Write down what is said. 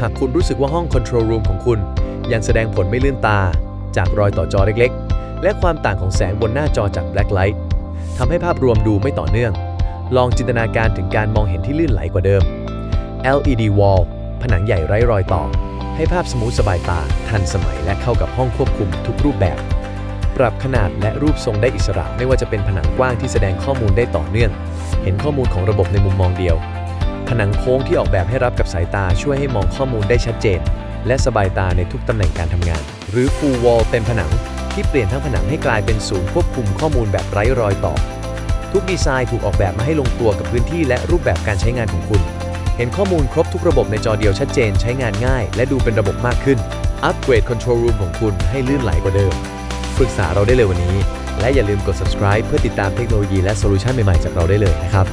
หากคุณรู้สึกว่าห้อง Control Room ของคุณ ยังแสดงผลไม่ลื่นตา จากรอยต่อจอเล็กๆ และความต่างของแสงบนหน้าจอจาก Black Light ทำให้ภาพรวมดูไม่ต่อเนื่อง ลองจินตนาการถึงการมองเห็นที่ลื่นไหลกว่าเดิม LED Wall ผนังใหญ่ไร้รอยต่อ ให้ภาพสมูทสบายตา ทันสมัยและเข้ากับห้องควบคุมทุกรูปแบบ ปรับขนาดและรูปทรงได้อิสระไม่ว่าจะเป็นผนังกว้างที่แสดงข้อมูลได้ต่อเนื่อง เห็นข้อมูลของระบบในมุมมองเดียว ผนังโค้งที่ออกแบบให้รับกับสายตาช่วยให้มองข้อมูลได้ชัดเจน และสบายตาในทุกตำแหน่งการทำงาน หรือ Full Wall เต็มผนัง ที่เปลี่ยนทั้งผนังให้กลายเป็นศูนย์ควบคุมข้อมูลแบบไร้รอยต่อ ทุกดีไซน์ถูกออกแบบมาให้ลงตัวกับพื้นที่และรูปแบบการใช้งานของคุณ เห็นข้อมูลครบทุกระบบในจอเดียวชัดเจน ใช้งานง่าย และดูเป็นระบบมากขึ้น อัปเกรด Control Room ของคุณให้ลื่นไหลกว่าเดิมปรึกษาเราได้เลยวันนี้ และอย่าลืมกด subscribe เพื่อติดตามเทคโนโลยีและโซลูชันใหม่ๆจากเราได้เลยนะครับ